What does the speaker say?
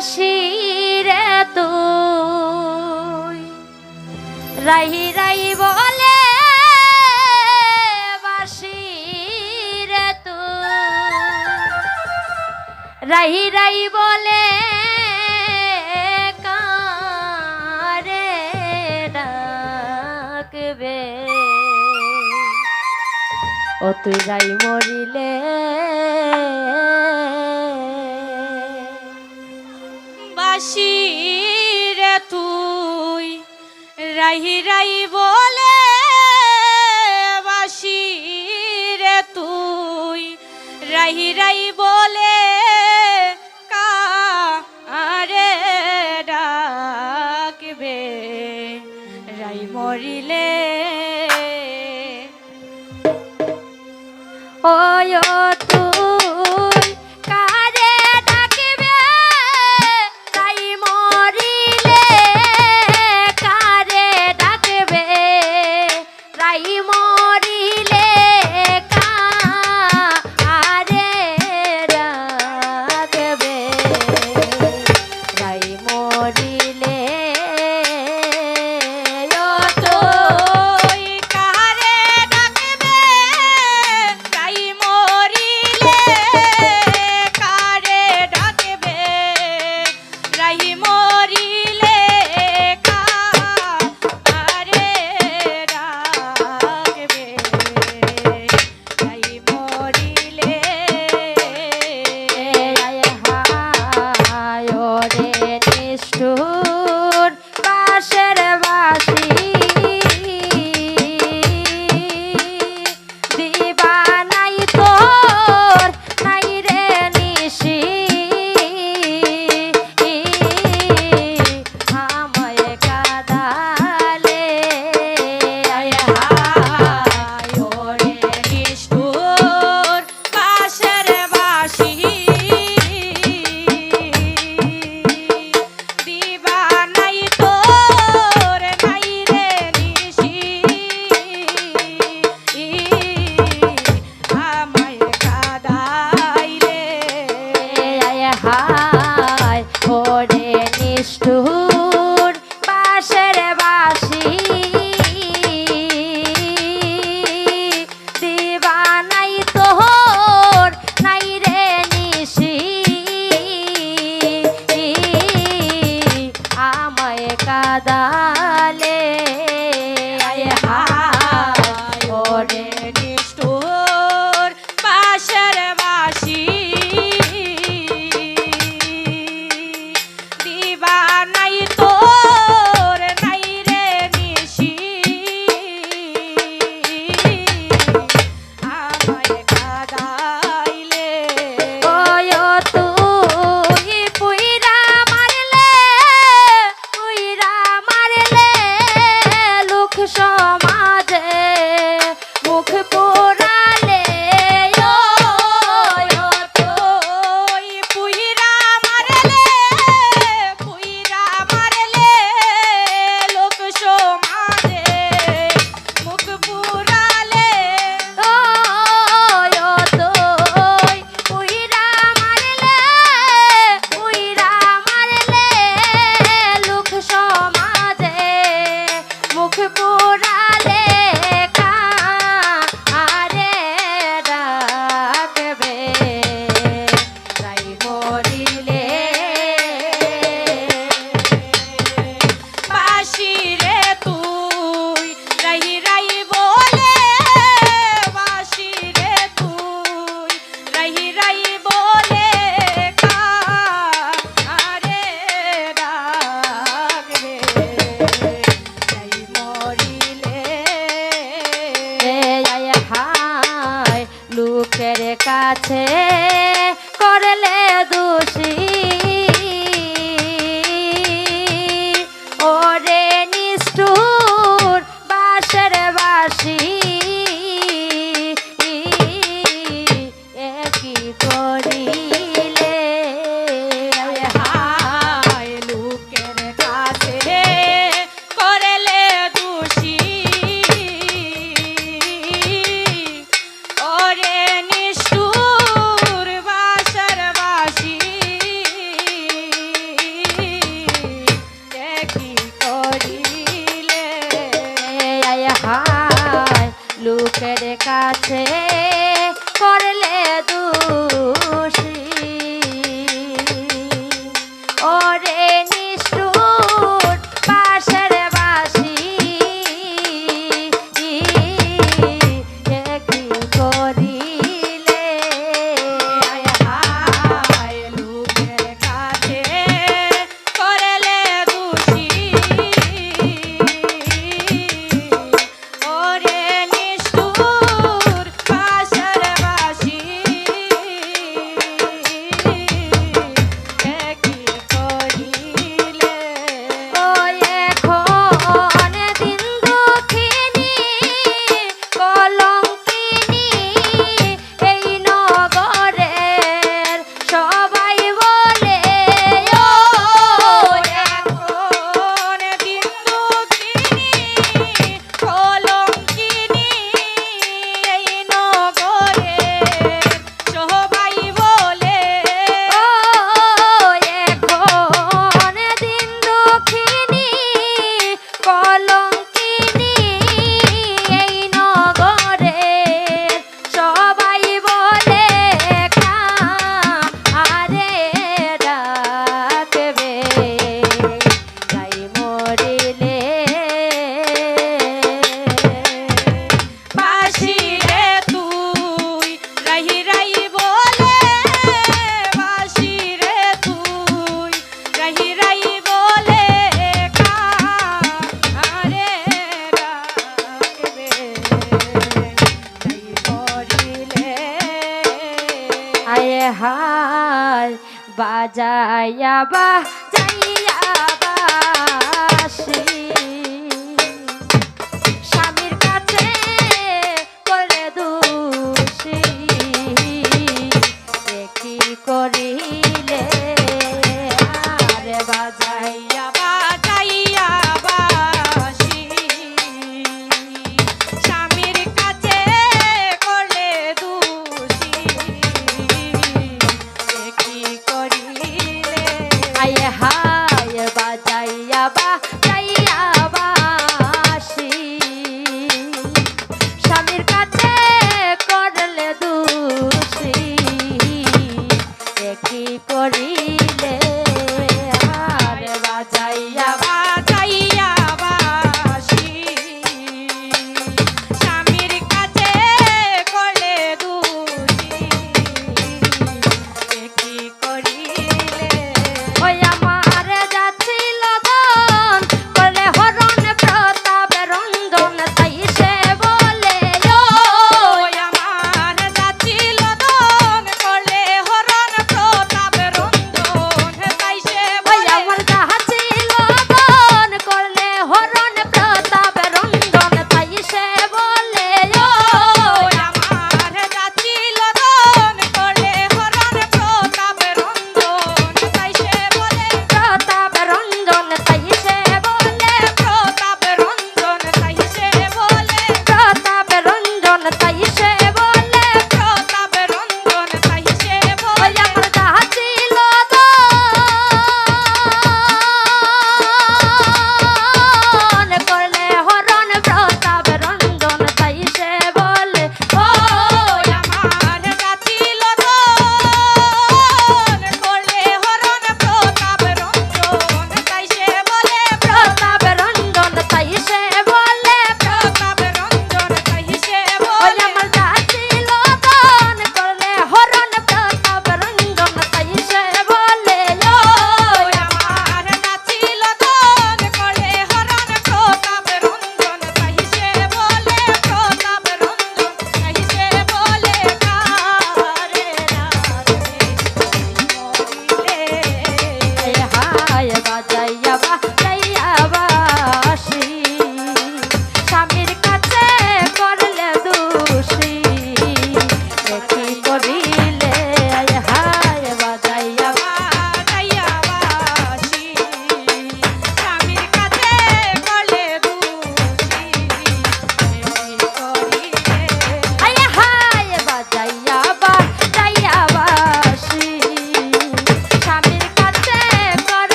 শিরে তুই রাহি রাই বলে বাসি রে তুই রাহি রাই বলে কারে ডাকবে? ও তুই রাই মরিলে বাসি রে তুই। রাহি রাই বলে বাসি রে তুই। রাহি রাই বলে কা আরে ডাকবে? রাই মরিলে। ওয় আয়ে হায় বাজাইয়া বা করিলে